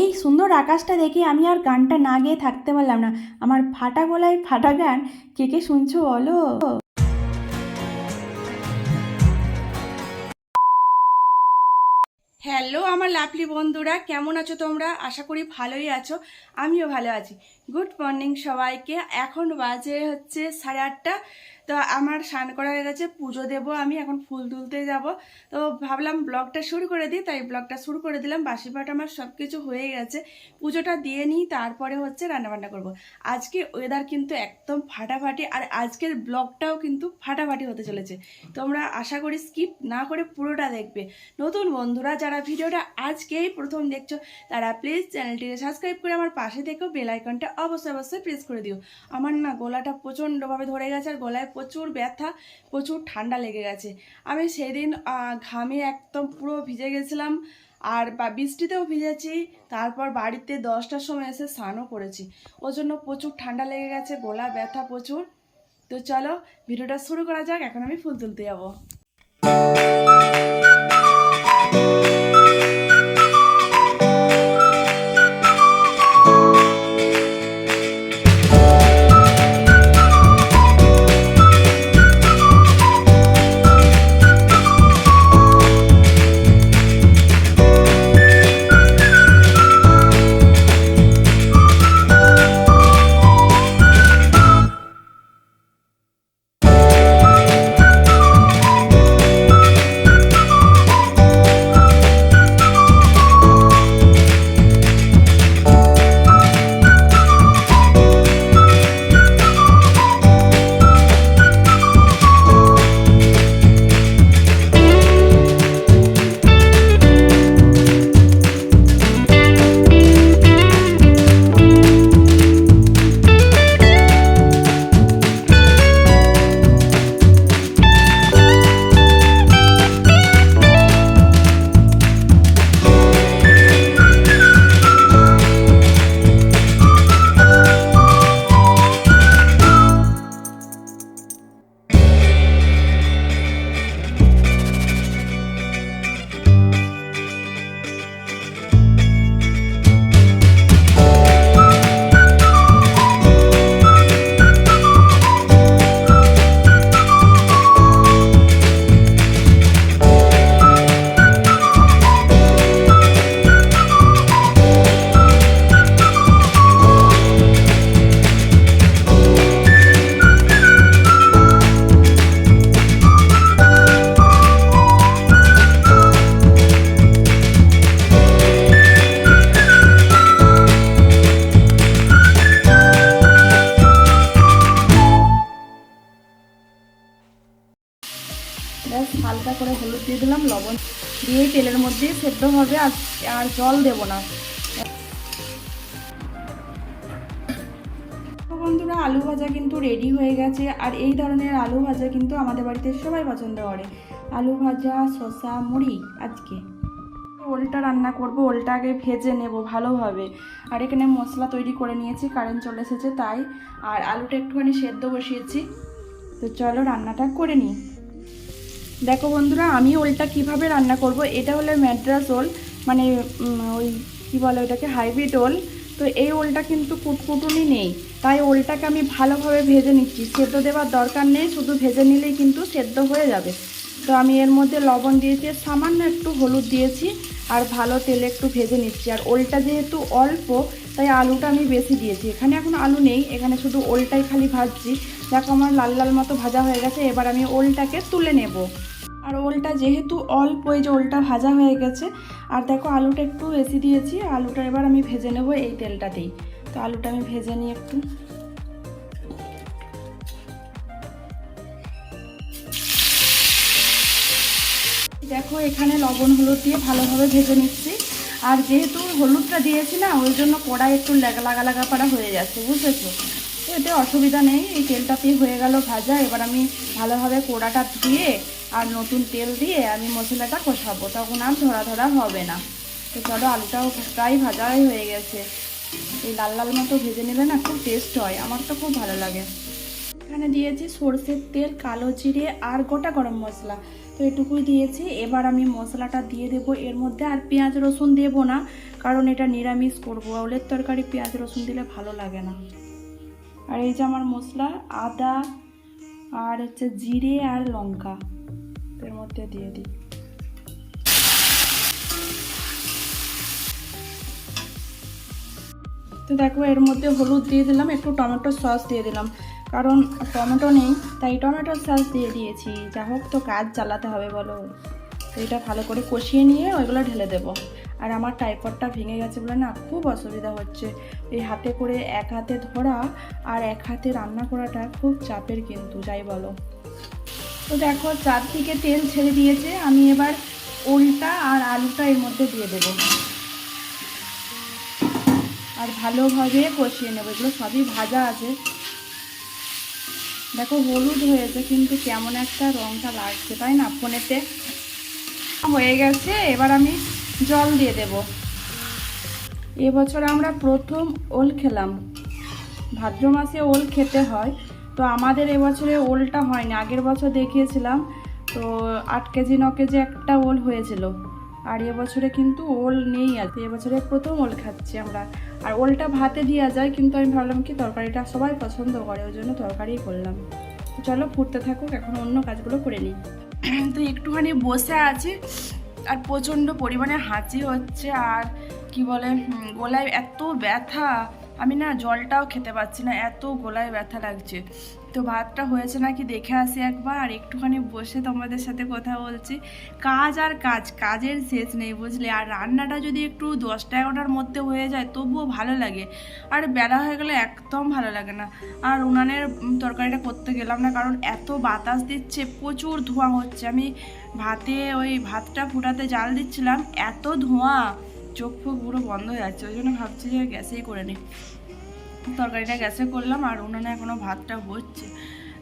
এই সুন্দর আকাশটা দেখে আমি আর গানটা না গিয়ে থাকতে পারলাম না। আমার ফাটা গলায় ফাটা গান, কে কে শুনছো বলো? হ্যালো আমার লাভলি বন্ধুরা, কেমন আছো তোমরা? আশা করি ভালোই আছো, আমিও ভালো আছি। গুড মর্নিং সবাইকে। এখন বাজে হচ্ছে সাড়ে আটটা। তো আমার স্নান করা হয়ে গেছে, পুজো দেবো আমি, এখন ফুল তুলতে যাব। তো ভাবলাম ব্লগটা শুরু করে দিই, তাই ব্লগটা শুরু করে দিলাম। বাসি ভাত আমার সব কিছু হয়ে গেছে। পুজোটা দিয়ে নিই, তারপরে হচ্ছে রান্নাবান্না করব। আজকে ওয়েদার কিন্তু একদম ফাটাফাটি, আর আজকের ব্লগটাও কিন্তু ফাটাফাটি হতে চলেছে। তোমরা আশা করি স্কিপ না করে পুরোটা দেখবে। নতুন বন্ধুরা, যারা ভিডিওটা আজকেই প্রথম দেখছ, তারা প্লিজ চ্যানেলটিকে সাবস্ক্রাইব করে আমার পাশে থেকেও বেল আইকনটা অবশ্যই অবশ্যই প্রেস করে দিও। আমার না গলাটা প্রচণ্ডভাবে ধরে গেছে আর গলায় প্রচুর ব্যথা, প্রচুর ঠান্ডা লেগে গেছে। আমি সেদিন ঘামে একদম পুরো ভিজে গেছিলাম আর বা, বৃষ্টিতেও ভিজেছি। তারপর বাড়িতে দশটার সময় এসে স্নানও করেছি। ওই জন্য প্রচুর ঠান্ডা লেগে গেছে গলা ব্যথা প্রচুর। তো চলো, ভিডিওটা শুরু করা যাক। এখন আমি ফুল তুলতে যাব। হবে আর আর জল দেব না। বন্ধুরা, আলু ভাজা কিন্তু রেডি হয়ে গেছে। আর এই ধরনের আলু ভাজা কিন্তু আমাদের বাড়িতে সবাই পছন্দ করে। আলু ভাজা, শসা, মুড়ি আজকে। ওলটা রান্না করব, ওলটা আগে ভেজে নেব ভালোভাবে। আর এখানে মশলা তৈরি করে নিয়েছি কারেন্ট চলে এসেছে তাই। আর আলুটা একটুখানি সেদ্ধ বসিয়েছি। তো চলো রান্নাটা করে নিই। দেখো বন্ধুরা, আমি ওলটা কীভাবে রান্না করব? এটা হলো ম্যাড্রাস ওল মানে ওই কী বলে ওটাকে হাইব্রিড ওল। তো এই ওলটা কিন্তু কুটকুটুনি নেই। তাই ওলটাকে আমি ভালোভাবে ভেজে নিচ্ছি। সেদ্ধ দেওয়ার দরকার নেই, শুধু ভেজে নিলেই কিন্তু সেদ্ধ হয়ে যাবে। তো আমি এর মধ্যে লবণ দিয়েছি, সামান্য একটু হলুদ দিয়েছি, আর ভালো তেলে একটু ভেজে নিচ্ছি। আর ওলটা যেহেতু অল্প, তাই আলুটা আমি বেশি দিয়েছি। এখানে এখন আলু নেই, এখানে শুধু ওলটাই খালি ভাজছি। দেখো আমার লাল লাল মতো ভাজা হয়ে গেছে, এবার আমি ওলটাকে তুলে নেব। আর ওলটা যেহেতু অল্প, এই যে ওলটা ভাজা হয়ে গেছে, আর দেখো আলুটা একটু বেশি দিয়েছি, আলুটা এবার আমি ভেজে নেব এই তেলটাতেই তো আলুটা আমি ভেজে নিই একটু। দেখো এখানে লবণ, হলুদ দিয়ে ভালোভাবে ভেজে নিচ্ছি। আর যেহেতু হলুদটা দিয়েছি না, ওই জন্য কড়াই একটু লাগা লাগা পাড়া হয়ে যাচ্ছে, বুঝেছ? এতে অসুবিধা নেই, এই তেলটাতেই হয়ে গেল ভাজা। এবার আমি ভালোভাবে কোড়াটা ধুয়ে আর নতুন তেল দিয়ে আমি মশলাটা কষাবো। তখন আর ধরা ধরা হবে না। তো চলো, আলুটাও প্রায় ভাজাই হয়ে গেছে। এই লাল লাল মতো ভেজে নিলে না খুব টেস্ট হয়। আমার তো খুব ভালো লাগে। এখানে দিয়েছি সর্ষের তেল, কালো জিরে আর গোটা গরম মশলা। তো এটুকুই দিয়েছি। এবার আমি মশলাটা দিয়ে দেবো। এর মধ্যে আর পেঁয়াজ রসুন দেবো না, কারণ এটা নিরামিষ করব। ওলের তরকারি পেঁয়াজ রসুন দিলে ভালো লাগে না। আর এই যে আমার মশলা, আদা আর হচ্ছে জিরে আর লঙ্কা। এর মধ্যে দিয়ে দিই। তো দেখো, এর মধ্যে হলুদ দিয়ে দিলাম, একটু টমেটো সস দিয়ে দিলাম। কারণ টমেটো নেই, তাই টমেটো সস দিয়ে দিয়েছি। যা হোক তো কাজ চালাতে হবে, বলো। তো এটা ভালো করে কষিয়ে নিয়ে ওইগুলো ঢেলে দেবো। আর আমার টাইপডটা ভেঙে গেছে বলে না, খুব অসুবিধা হচ্ছে। এই হাতে করে এক হাতে ধরা আর এক হাতে রান্না করাটা খুব চাপের কিন্তু, যাই বলো। তো দেখো, চারদিকে তেল ছেড়ে দিয়েছে। আমি এবার ওলটা আর আলুটা এর মধ্যে দিয়ে দেবো। আর ভালোভাবে কষিয়ে নেব। এগুলো সবই ভাজা আছে। দেখো, হলুদ হয়েছে, কিন্তু কেমন একটা রঙটা লাগছে, তাই না? ফোনেতে হয়ে গেছে। এবার আমি জল দিয়ে দেব। এবছর আমরা প্রথম ওল খেলাম। ভাদ্র মাসে ওল খেতে হয়। তো আমাদের এবছরে ওলটা হয়নি, আগের বছর দেখিয়েছিলাম। তো আট কেজি, ন কেজি একটা ওল হয়েছিল। আর এবছরে কিন্তু ওল নেই আছে এবছরে প্রথম ওল খাচ্ছি আমরা। আর ওলটা ভাতে দেওয়া যায়, কিন্তু আমি ভাবলাম কি তরকারিটা সবাই পছন্দ করে, ওই জন্য তরকারিই করলাম। চলো ফুটতে থাকুক, এখন অন্য কাজগুলো করে নিই। তো একটুখানি বসে আছি, আর প্রচণ্ড পরিমাণে হাঁচি হচ্ছে, আর কি বলে গলায় এত ব্যথা। আমি না জলটাও খেতে পাচ্ছি না, এত গলায় ব্যথা লাগছে। তো ভাতটা হয়েছে নাকি দেখে আসি একবার আর একটুখানি বসে তোমাদের সাথে কথা বলছি। কাজ আর কাজ, কাজের শেষ নেই বুঝলে। আর রান্নাটা যদি একটু দশটা এগারোটার মধ্যে হয়ে যায়, তবুও ভালো লাগে। আর বেলা হয়ে গেলে একদম ভালো লাগে না। আর উনানের তরকারিটা করতে গেলাম না, কারণ এত বাতাস দিচ্ছে, প্রচুর ধোঁয়া হচ্ছে। আমি ভাতে ওই ভাতটা ফুটাতে জাল দিচ্ছিলাম, এত ধোঁয়া। চোখ ফোক পুরো বন্ধ হয়ে যাচ্ছে ওই জন্য ভাবছি যে গ্যাসেই করে নিই। তরকারিটা গ্যাসে করলাম আর উনুনে এখনও ভাতটা হচ্ছে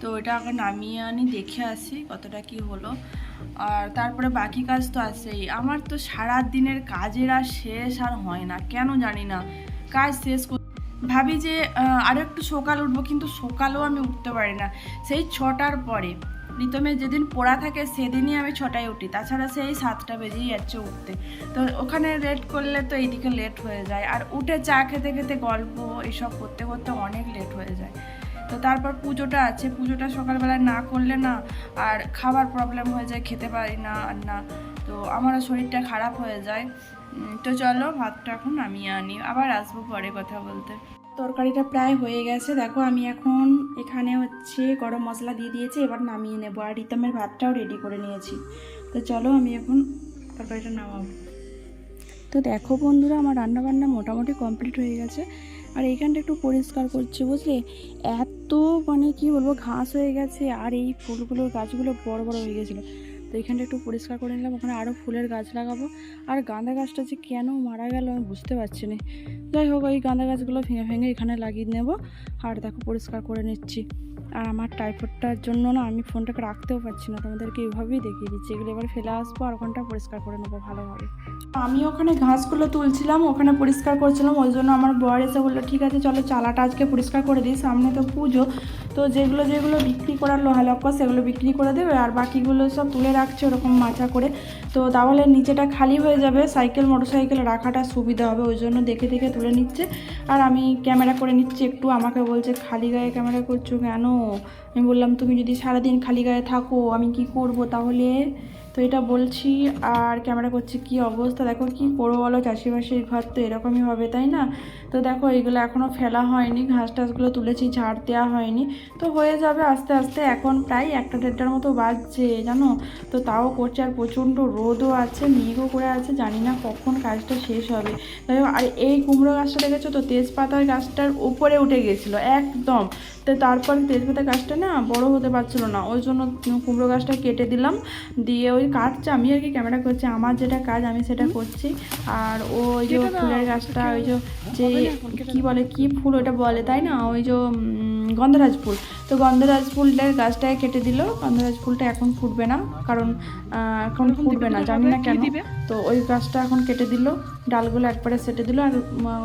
তো ওটা আগে নামিয়ে আনি দেখে আসি কতটা কি হলো। আর তারপরে বাকি কাজ তো আছেই। আমার তো সারা দিনের কাজের আর শেষ আর হয় না কেন জানি না। কাজ শেষ ভাবি যে আহ, আরও একটু সকাল উঠবো কিন্তু সকালেও আমি উঠতে পারি না। সেই ছটার পরে প্রীতমের যেদিন পড়া থাকে, সেদিনই আমি ছটায় উঠি। তাছাড়া সেই সাতটা বেজেই যাচ্ছে উঠতে। তো ওখানে লেট করলে তো এইদিকে লেট হয়ে যায়। আর উঠে চা খেতে খেতে গল্প এসব করতে করতে অনেক লেট হয়ে যায়। তো তারপর পুজোটা আছে। পুজোটা সকালবেলায় না করলে না আর খাবার প্রবলেম হয়ে যায়, খেতে পারি না আর না। তো আমারও শরীরটা খারাপ হয়ে যায়। তো চলো, ভাতটা এখন নামিয়ে আনি। আবার আসব পরে কথা বলতে। তরকারিটা প্রায় হয়ে গেছে। দেখো, আমি এখন এখানে হচ্ছে গরম মশলা দিয়ে দিয়েছি, এবার নামিয়ে নেব। আর রিতমের ভাতটাও রেডি করে নিয়েছি। তো চলো, আমি এখন তরকারিটা নামাবো। তো দেখো বন্ধুরা, আমার রান্না বান্না মোটামুটি কমপ্লিট হয়ে গেছে। আর এইখানটা একটু পরিষ্কার করছি, বুঝলে? এত মানে কি বলব, ঘাস হয়ে গেছে, আর এই ফুলগুলোর গাছগুলো বড় বড় হয়ে গেছিল। তো এখানটা একটু পরিষ্কার করে নিলাম। ওখানে আরও ফুলের গাছ লাগাবো। আর গাঁদা গাছটা যে কেন মারা গেল আমি বুঝতে পারছি না। যাই হোক, ওই গাঁদা গাছগুলো ভেঙে ভেঙে এখানে লাগিয়ে নেব। আর দেখো, পরিষ্কার করে নিচ্ছি। আর আমার টাইফয়েডটার জন্য না আমি ফোনটাকে রাখতেও পারছি না। তোমাদেরকে এইভাবেই দেখিয়ে দিচ্ছি। এগুলো এবার ফেলে আসব আর ওখানটা পরিষ্কার করে নেব ভালোভাবে। আমি ওখানে ঘাসগুলো তুলছিলাম, ওখানে পরিষ্কার করছিলাম। ওই জন্য আমার বর এসে বলল, ঠিক আছে, চলো চালাটা আজকে পরিষ্কার করে দিই। সামনে তো পুজো তো যেগুলো যেগুলো বিক্রি করার লোহা লক্ষ সেগুলো বিক্রি করে দেবে। আর বাকিগুলো সব তুলে রাখছে ওরকম মাচা করে। তো তাহলে নিচেটা খালি হয়ে যাবে। সাইকেল মোটর সাইকেল রাখাটা সুবিধা হবে, ওই জন্য দেখে দেখে তুলে নিচ্ছে। আর আমি ক্যামেরা করে নিচ্ছি একটু। আমাকে বলছে, খালি গায়ে ক্যামেরা করছ কেন? আমি বললাম, তুমি যদি সারাদিন খালি গায়ে থাকো, আমি কি করব তাহলে? তো এটা বলছি আর ক্যামেরা করছি কি অবস্থা? দেখো কি করব বলো? চাষিবাসির ঘর তো এরকমই হবে তাই না? তো দেখো এইগুলো এখনও ফেলা হয়নি ঘাস টাসগুলো তুলেছি ঝাড় দেওয়া হয়নি। তো হয়ে যাবে আস্তে আস্তে এখন প্রায় একটা দেড়টার মতো বাজছে জানো? তো তাও করছে আর প্রচণ্ড রোদও আছে মেঘও করে আছে জানি না কখন কাজটা শেষ হবে। হোক, আর এই কুমড়ো গাছটা দেখেছ তো? তেজপাতার গাছটার উপরে উঠে গেছিল একদম। তো তারপর তেজপাতা গাছটা না বড় হতে পারছিল না ওই জন্য কুমড়ো গাছটা কেটে দিলাম দিয়ে ওই কাটছে আমি আর কি ক্যামেরা করছি আমার যেটা কাজ আমি সেটা করছি। আর ওই যে ফুলের গাছটা ওই যে যে কি বলে কি ফুল ওটা বলে তাই না? ওই যে গন্ধরাজ ফুল। তো গন্ধরাজ ফুলের গাছটাকে কেটে দিল। গন্ধরাজ ফুলটা এখন ফুটবে না কারণ এখন ফুটবে না জানি না কেন। তো ওই গাছটা এখন কেটে দিল ডালগুলো একবারে সেটে দিল আর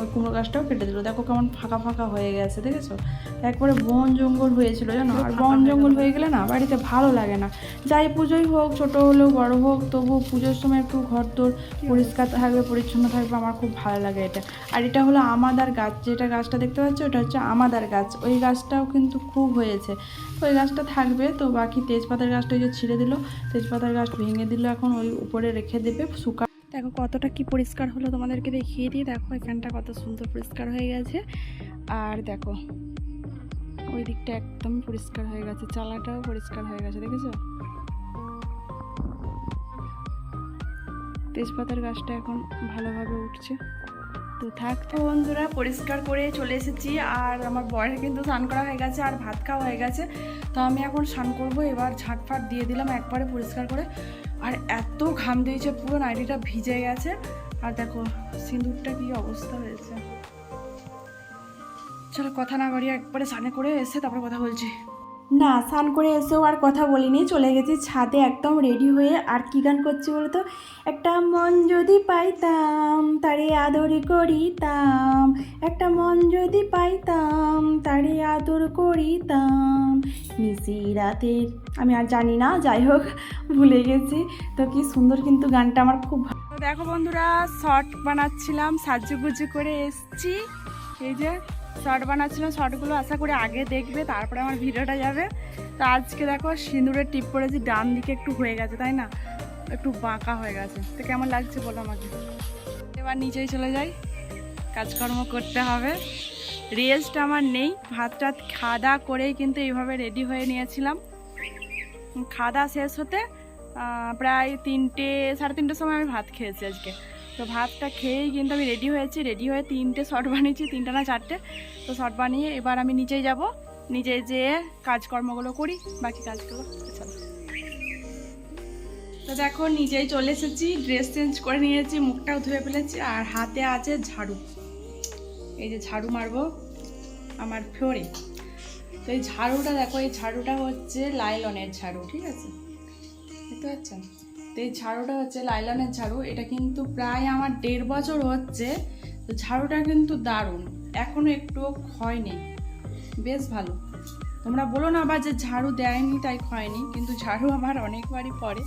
ওই কুমড়ো গাছটাও কেটে দিল। দেখো কেমন ফাঁকা ফাঁকা হয়ে গেছে দেখেছ? একবারে বন জঙ্গল হয়েছিল জানো? আর বন জঙ্গল হয়ে গেলে না বাড়িতে ভালো লাগে না। যাই পুজোই হোক ছোট হলেও বড় হোক তবু পুজোর সময় একটু ঘর তোর পরিষ্কার থাকবে পরিচ্ছন্ন থাকবে আমার খুব ভালো লাগে এটা। আর এটা হলো আমাদার গাছ যেটা গাছটা দেখতে পাচ্ছ ওটা হচ্ছে আমাদার গাছ। ওই গাছটাও কিন্তু খুব হয়েছে। তো ওই গাছটা থাকবে, তো বাকি তেজপাতার গাছটা যে ছিঁড়ে দিল, তেজপাতার গাছ ভেঙে দিল, এখন ওই উপরে রেখে দেবে, শুকা দেখো কতটা কি পরিষ্কার হলো তোমাদেরকে দেখিয়ে দিই, দেখো এখানটা কত সুন্দর পরিষ্কার হয়ে গেছে। আর দেখো, ওই দিকটা একদম পরিষ্কার হয়ে গেছে, চালাটাও পরিষ্কার হয়ে গেছে, দেখেছ? তেজপাতার গাছটা এখন ভালোভাবে উঠছে। তো থাক তো বন্ধুরা, পরিষ্কার করে চলে এসেছি। আর আমার বরের কিন্তু স্নান করা হয়ে গেছে, আর ভাত খাওয়া হয়ে গেছে। তো আমি এখন স্নান করব, এবার ঝাঁটফাট দিয়ে দিলাম একবারে পরিষ্কার করে। আর এত ঘাম দিয়েছে, পুরো নাইটিটা ভিজে গেছে। আর দেখো, সিঁদুরটা কি অবস্থা হয়েছে। চলো কথা না বাড়িয়ে একবারে স্নানে করে এসে তারপরে কথা বলছি। না, স্নান করে এসেও আর কথা বলিনি। চলে গেছি ছাদে একদম রেডি হয়ে। আর কি গান করছি বলতো? একটা মন যদি পাইতাম, তারে আদর করিতাম। একটা মন যদি পাইতাম, তারে আদর করিতাম। নিশি রাতের আমি আর জানি না, যাই হোক, ভুলে গেছি। তো কি সুন্দর কিন্তু গানটা আমার খুব ভালো দেখো বন্ধুরা শর্ট বানাচ্ছিলাম, সাজুগুজু করে এসছি। এই যে শর্ট বানাচ্ছিলাম শর্টগুলো আশা করি আগে দেখবে, তারপরে আমার ভিডিওটা যাবে। তো আজকে দেখো সিঁদুরের টিপ পড়েছি ডান দিকে একটু হয়ে গেছে, তাই না? একটু বাঁকা হয়ে গেছে। তো কেমন লাগছে বলো আমাকে? এবার নিচেই চলে যাই। কাজকর্ম করতে হবে। রেস্ট আমার নেই, ভাত টাত খাওয়া করেই কিন্তু এইভাবে রেডি হয়ে নিয়েছিলাম। খাওয়া শেষ হতে প্রায় তিনটে, সাড়ে তিনটের সময় আমি ভাত খেয়েছি আজকে। তো ভাতটা খেয়েই কিন্তু আমি রেডি হয়েছি রেডি হয়ে তিনটে শর্ট বানিয়েছি, তিনটে না চারটে। তো শর্ট বানিয়ে এবার আমি নিচেই যাব নিজে যেয়ে কাজকর্মগুলো করি, বাকি কাজগুলো তো দেখো, নিজেই চলে এসেছি ড্রেস চেঞ্জ করে নিয়েছি, মুখটাও ধুয়ে ফেলেছি, আর হাতে আছে ঝাড়ু। এই যে ঝাড়ু মারবো আমার ফ্লোরে। তো এই ঝাড়ুটা দেখো, এই ঝাড়ুটা হচ্ছে লাইলনের ঝাড়ু, ঠিক আছে? দেখতে পাচ্ছেন? তো এই ঝাড়ুটা হচ্ছে লাইলনের ঝাড়ু। এটা কিন্তু প্রায় আমার দেড় বছর হচ্ছে। তো ঝাড়ুটা কিন্তু দারুণ। এখনও একটুও ক্ষয় নেই বেশ ভালো। তোমরা বলো না আবার যে ঝাড়ু দেয়নি তাই ক্ষয়নি কিন্তু ঝাড়ু আমার অনেকবারই পরে।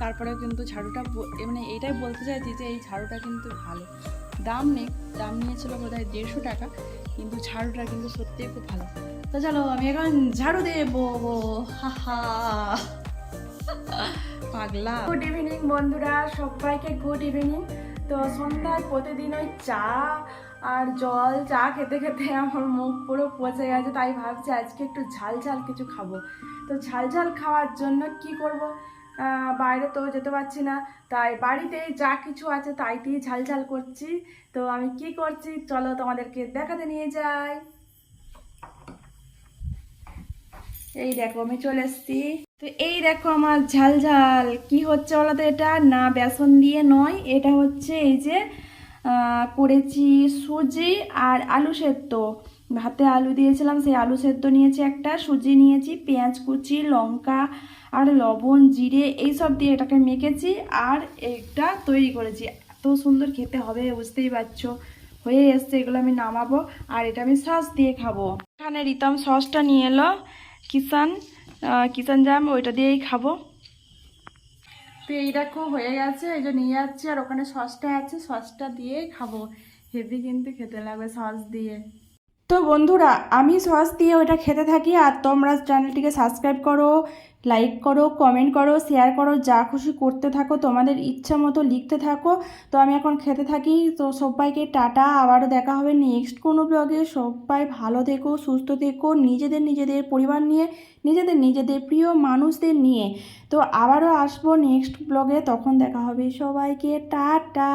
তারপরেও কিন্তু ঝাড়ুটা মানে এটাই বলতে চাইছি যে এই ঝাড়ুটা কিন্তু ভালো। দাম নেই, দাম নিয়েছিল বোধ হয় দেড়শো টাকা, কিন্তু ঝাড়ুটা কিন্তু সত্যিই খুব ভালো। তো চলো, আমি এখন ঝাড়ু দেবো। হা হা। পাগলা। গুড ইভিনিং বন্ধুরা। সবাইকে গুড ইভিনিং তো সন্ধ্যায় প্রতিদিন ওই চা আর জল, চা খেতে খেতে আমার মুখ পুরো পচে গেছে, তাই ভাবছি আজকে একটু ঝাল ঝাল কিছু খাব। তো ঝাল ঝাল খাওয়ার জন্য কি করব? বাইরে তো যেতে পারছি না, তাই বাড়িতে যা কিছু আছে তাই দিয়ে ঝাল ঝাল করছি। তো আমি কি করছি? চলো তোমাদেরকে দেখাতে নিয়ে যাই। এই দেখো, আমি চলে এসেছি। তো এই দেখো আমার ঝাল ঝাল কি হচ্ছে বলো তো এটা? না বেসন দিয়ে নয়, এটা হচ্ছে এই যে করেছি সুজি আর আলু সেদ্ধ। ভাতে আলু দিয়েছিলাম, সেই আলু সেদ্ধ নিয়েছি একটা, সুজি নিয়েছি, পেঁয়াজ কুচি, লঙ্কা আর লবণ, জিরে এইসব দিয়ে এটাকে মেখেছি আর এটা তৈরি করেছি। এত সুন্দর খেতে হবে, বুঝতেই পারছ। হয়ে এসছে, এগুলো আমি নামাবো আর এটা আমি সস দিয়ে খাব। এখানে রিতম সসটা নিয়ে এলো। কিষান কিষান জাম, ওইটা দিয়েই খাব। তো এই দেখো, হয়ে গেছে, এই যে নিয়ে যাচ্ছি, আর ওখানে সসটা আছে, সসটা দিয়েই খাব। হেভি কিন্তু খেতে লাগবে সস দিয়ে। তো বন্ধুরা, আমি সস দিয়ে ওটা খেতে থাকি আর তোমরা চ্যানেলটিকে সাবস্ক্রাইব করো লাইক করো কমেন্ট করো শেয়ার করো, যা খুশি করতে থাকো, তোমাদের ইচ্ছা মতো লিখতে থাকো। তো আমি এখন খেতে থাকি। তো সবাইকে টাটা, আবারও দেখা হবে নেক্সট কোনো ব্লগে সবাই ভালো থেকো, সুস্থ থেকো, নিজেদের নিজেদের পরিবার নিয়ে, নিজেদের নিজেদের প্রিয় মানুষদের নিয়ে। তো আবারও আসব নেক্সট ব্লগে তখন দেখা হবে সবাইকে। টাটা!